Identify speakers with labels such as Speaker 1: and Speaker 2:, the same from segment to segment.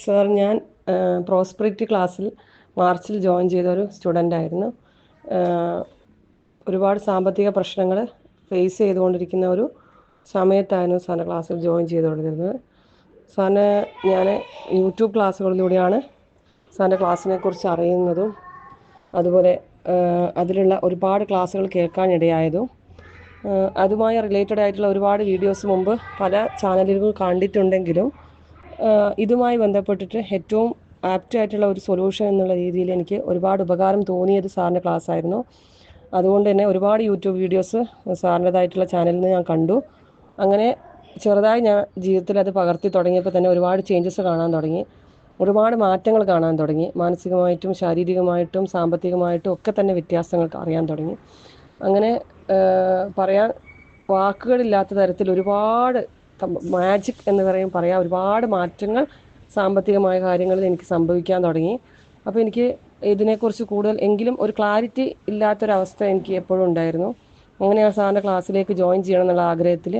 Speaker 1: Sir ഞാൻ prosperity ക്ലാസ്സിൽ മാർച്ചിൽ ജോയിൻ ചെയ്ത ഒരു സ്റ്റുഡന്റ് ആയിരുന്നു. ഒരുപാട് സാമ്പത്തിക പ്രശ്നങ്ങൾ ഫേസ് ചെയ്തുകൊണ്ടിരിക്കുന്ന ഒരു സമയത്തായിരുന്നു സാറിന്റെ ക്ലാസ്സിൽ ജോയിൻ ചെയ്തുകൊണ്ടിരുന്നത്. സാറിന് ഞാൻ യൂട്യൂബ് ക്ലാസ്സുകളിലൂടെയാണ് സാറിന്റെ ക്ലാസ്സിനെ കുറിച്ച് അറിയുന്നതും അതുപോലെ അതിലുള്ള ഒരുപാട് ക്ലാസ്സുകൾ കേൾക്കാനിടയായതും അതുമായി റിലേറ്റഡ് ആയിട്ടുള്ള ഒരുപാട് വീഡിയോസ് മുമ്പ് പല ചാനലുകൾ കണ്ടിട്ടുണ്ടെങ്കിലും ഇതുമായി ബന്ധപ്പെട്ടിട്ട് ഏറ്റവും ആപ്റ്റ് ആയിട്ടുള്ള ഒരു സൊല്യൂഷൻ എന്നുള്ള രീതിയിൽ എനിക്ക് ഒരുപാട് ഉപകാരം തോന്നിയത് സാറിന്റെ ക്ലാസ് ആയിരുന്നു. അതുകൊണ്ട് തന്നെ ഒരുപാട് യൂട്യൂബ് വീഡിയോസ് സാറിന്റെതായിട്ടുള്ള ചാനലിൽ നിന്ന് ഞാൻ കണ്ടു. അങ്ങനെ ചെറുതായി ഞാൻ ജീവിതത്തിൽ അത് പകർത്തി തുടങ്ങിയപ്പോൾ തന്നെ ഒരുപാട് ചേഞ്ചസ് കാണാൻ തുടങ്ങി. ഒരുപാട് മാറ്റങ്ങൾ കാണാൻ തുടങ്ങി. മാനസികമായിട്ടും ശാരീരികമായിട്ടും സാമ്പത്തികമായിട്ടും ഒക്കെ തന്നെ വ്യത്യാസങ്ങൾ അറിയാൻ തുടങ്ങി. അങ്ങനെ പറയാൻ വാക്കുകളില്ലാത്ത തരത്തിൽ ഒരുപാട് മാജിക് എന്ന് പറയും പറയാം ഒരുപാട് മാറ്റങ്ങൾ സാമ്പത്തികമായ കാര്യങ്ങളിൽ എനിക്ക് സംഭവിക്കാൻ തുടങ്ങി. അപ്പോൾ എനിക്ക് ഇതിനെക്കുറിച്ച് കൂടുതൽ എങ്കിലും ഒരു ക്ലാരിറ്റി ഇല്ലാത്തൊരവസ്ഥ എനിക്ക് എപ്പോഴും ഉണ്ടായിരുന്നു. അങ്ങനെയാണ് സാറിന്റെ ക്ലാസ്സിലേക്ക് ജോയിൻ ചെയ്യണം എന്നുള്ള ആഗ്രഹത്തിൽ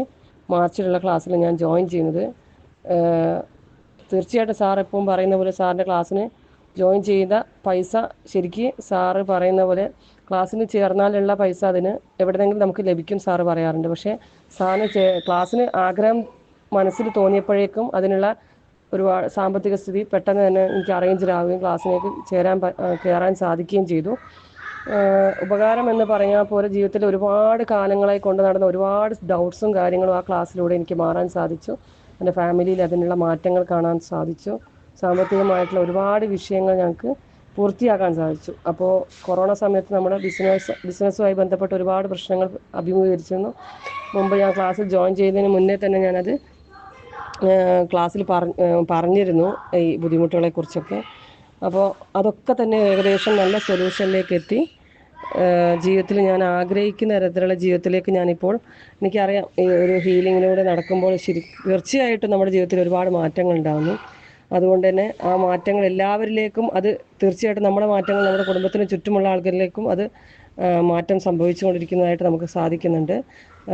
Speaker 1: മാർച്ചിലുള്ള ക്ലാസ്സിൽ ഞാൻ ജോയിൻ ചെയ്യുന്നത്. തീർച്ചയായിട്ടും സാർ എപ്പോഴും പറയുന്ന പോലെ സാറിന്റെ ക്ലാസ്സിന് ജോയിൻ ചെയ്ത പൈസ ശരിക്ക് സാറ് പറയുന്ന പോലെ ക്ലാസ്സിന് ചേർന്നാലുള്ള പൈസ അതിന് എവിടെന്നെങ്കിലും നമുക്ക് ലഭിക്കും സാറ് പറയാറുണ്ട്. പക്ഷേ സാറിന് ക്ലാസ്സിന് ആഗ്രഹം മനസ്സിൽ തോന്നിയപ്പോഴേക്കും അതിനുള്ള ഒരു സാമ്പത്തിക സ്ഥിതി പെട്ടെന്ന് തന്നെ എനിക്ക് അറേഞ്ച് ആവുകയും ക്ലാസ്സിലേക്ക് ചേരാൻ കയറാൻ സാധിക്കുകയും ചെയ്തു. ഉപകാരം എന്ന് പറഞ്ഞാൽ പോലെ ജീവിതത്തിൽ ഒരുപാട് കാലങ്ങളായി കൊണ്ട് നടന്ന ഒരുപാട് ഡൗട്ട്സും കാര്യങ്ങളും ആ ക്ലാസ്സിലൂടെ എനിക്ക് മാറാൻ സാധിച്ചു. എന്റെ ഫാമിലിയിൽ അതിനുള്ള മാറ്റങ്ങൾ കാണാൻ സാധിച്ചു. സാമ്പത്തികമായിട്ടുള്ള ഒരുപാട് വിഷയങ്ങൾ ഞങ്ങൾക്ക് പൂർത്തിയാക്കാൻ സാധിച്ചു. അപ്പോൾ കൊറോണ സമയത്ത് നമ്മുടെ ബിസിനസ് ബിസിനസ്സുമായി ബന്ധപ്പെട്ട് ഒരുപാട് പ്രശ്നങ്ങൾ അഭിമുഖീകരിച്ചിരുന്നു. മുമ്പ് ഞാൻ ക്ലാസ്സിൽ ജോയിൻ ചെയ്യുന്നതിന് മുന്നേ തന്നെ ഞാനത് ക്ലാസ്സിൽ പറഞ്ഞിരുന്നു ഈ ബുദ്ധിമുട്ടുകളെ കുറിച്ചൊക്കെ അപ്പോൾ അതൊക്കെ തന്നെ ഏകദേശം നല്ല സൊല്യൂഷനിലേക്ക് എത്തി. ജീവിതത്തിൽ ഞാൻ ആഗ്രഹിക്കുന്ന തരത്തിലുള്ള ജീവിതത്തിലേക്ക് ഞാനിപ്പോൾ എനിക്കറിയാം ഈ ഒരു ഹീലിങ്ങിലൂടെ നടക്കുമ്പോൾ ശരി തീർച്ചയായിട്ടും നമ്മുടെ ജീവിതത്തിൽ ഒരുപാട് മാറ്റങ്ങൾ ഉണ്ടാകുന്നു. അതുകൊണ്ട് തന്നെ ആ മാറ്റങ്ങൾ എല്ലാവരിലേക്കും അത് തീർച്ചയായിട്ടും നമ്മുടെ മാറ്റങ്ങൾ നമ്മുടെ കുടുംബത്തിന് ചുറ്റുമുള്ള ആൾക്കാരിലേക്കും അത് മാറ്റം സംഭവിച്ചുകൊണ്ടിരിക്കുന്നതായിട്ട് നമുക്ക് സാധിക്കുന്നുണ്ട്.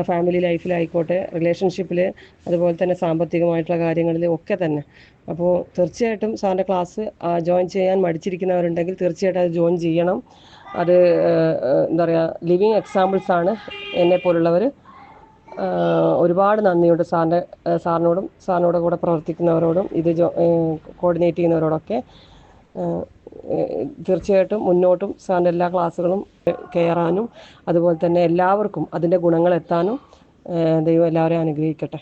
Speaker 1: ഫാമിലി ലൈഫിലായിക്കോട്ടെ റിലേഷൻഷിപ്പിൽ അതുപോലെ തന്നെ സാമ്പത്തികമായിട്ടുള്ള കാര്യങ്ങളിൽ ഒക്കെ തന്നെ. അപ്പോൾ തീർച്ചയായിട്ടും സാറിന്റെ ക്ലാസ് ജോയിൻ ചെയ്യാൻ മടിച്ചിരിക്കുന്നവരുണ്ടെങ്കിൽ തീർച്ചയായിട്ടും അത് ജോയിൻ ചെയ്യണം. അത് എന്താ പറയുക ലിവിങ് എക്സാമ്പിൾസാണ് എന്നെ പോലുള്ളവർ ഒരുപാട് നന്ദിയുണ്ട് സാറിന്റെ സാറിനോടും സാറിനോട് കൂടെ പ്രവർത്തിക്കുന്നവരോടും ഇത് കോർഡിനേറ്റ് ചെയ്യുന്നവരോടൊക്കെ തീർച്ചയായിട്ടും മുന്നോട്ടും സാറിന്റെ എല്ലാ ക്ലാസ്സുകളും കയറാനും അതുപോലെ തന്നെ എല്ലാവർക്കും അതിന്റെ ഗുണങ്ങൾ എത്താനും ദൈവം എല്ലാവരെയും അനുഗ്രഹിക്കട്ടെ.